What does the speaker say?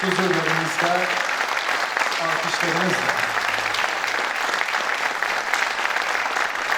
Huzurlarınızda alkışlarınızla.